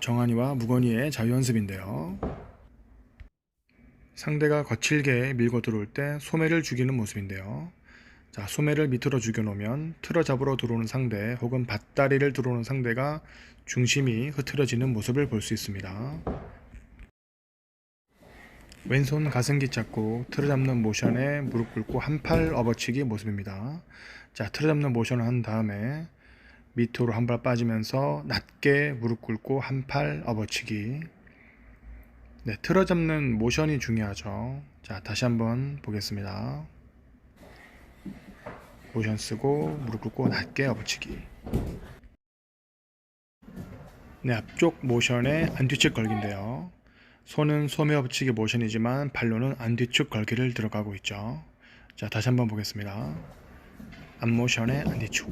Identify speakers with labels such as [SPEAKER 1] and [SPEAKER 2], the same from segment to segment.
[SPEAKER 1] 정한이와 무건이의 자유연습인데요. 상대가 거칠게 밀고 들어올 때 소매를 죽이는 모습인데요. 자, 소매를 밑으로 죽여놓으면 틀어 잡으러 들어오는 상대 혹은 밭다리를 들어오는 상대가 중심이 흐트러지는 모습을 볼 수 있습니다. 왼손 가슴기 잡고 틀어 잡는 모션에 무릎 꿇고 한 팔 업어치기 모습입니다. 자, 틀어 잡는 모션을 한 다음에 밑으로 한 발 빠지면서 낮게 무릎 꿇고 한 팔 업어치기. 네, 틀어 잡는 모션이 중요하죠. 자, 다시 한번 보겠습니다. 모션 쓰고 무릎 꿇고 낮게 업어치기. 네, 앞쪽 모션에 안뒤측 걸기인데요. 손은 소매 업치기 모션이지만 발로는 안뒤축 걸기를 들어가고 있죠. 자, 다시 한번 보겠습니다. 앞모션에 안뒤축.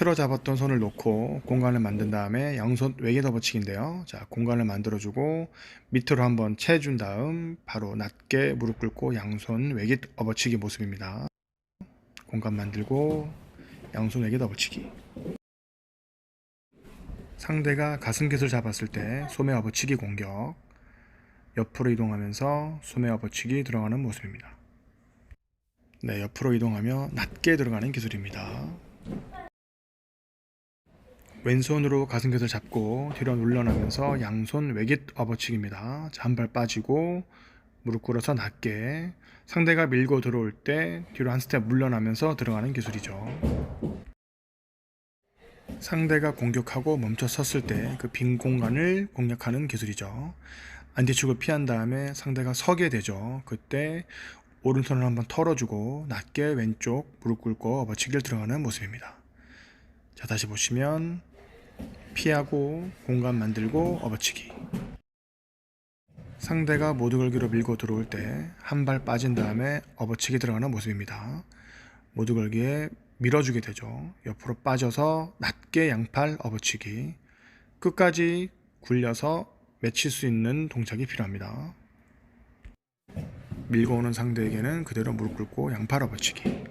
[SPEAKER 1] 틀어 잡았던 손을 놓고 공간을 만든 다음에 양손 외계 덮어치기인데요. 자, 공간을 만들어주고 밑으로 한번 채준 다음 바로 낮게 무릎 꿇고 양손 외계 엎어치기 모습입니다. 공간 만들고 양손 외계 덮어치기. 상대가 가슴 깃을 잡았을 때 소매 업어치기 공격 옆으로 이동하면서 소매 업어치기 들어가는 모습입니다. 네, 옆으로 이동하며 낮게 들어가는 기술입니다. 왼손으로 가슴깃을 잡고 뒤로 눌러나면서 양손 외깃 업어치기입니다. 한발 빠지고 무릎 꿇어서 낮게 상대가 밀고 들어올 때 뒤로 한 스텝 물러나면서 들어가는 기술이죠. 상대가 공격하고 멈춰 섰을 때 그 빈 공간을 공략하는 기술이죠. 안뒤축을 피한 다음에 상대가 서게 되죠. 그때 오른손을 한번 털어주고 낮게 왼쪽 무릎 꿇고 업어치기를 들어가는 모습입니다. 자 다시 보시면 피하고 공간 만들고 업어치기 상대가 모두 걸기로 밀고 들어올 때 한 발 빠진 다음에 업어치기 들어가는 모습입니다. 모두 걸기에 밀어주게 되죠. 옆으로 빠져서 낮게 양팔 업어치기 끝까지 굴려서 맺힐 수 있는 동작이 필요합니다. 밀고 오는 상대에게는 그대로 무릎 꿇고 양팔 업어치기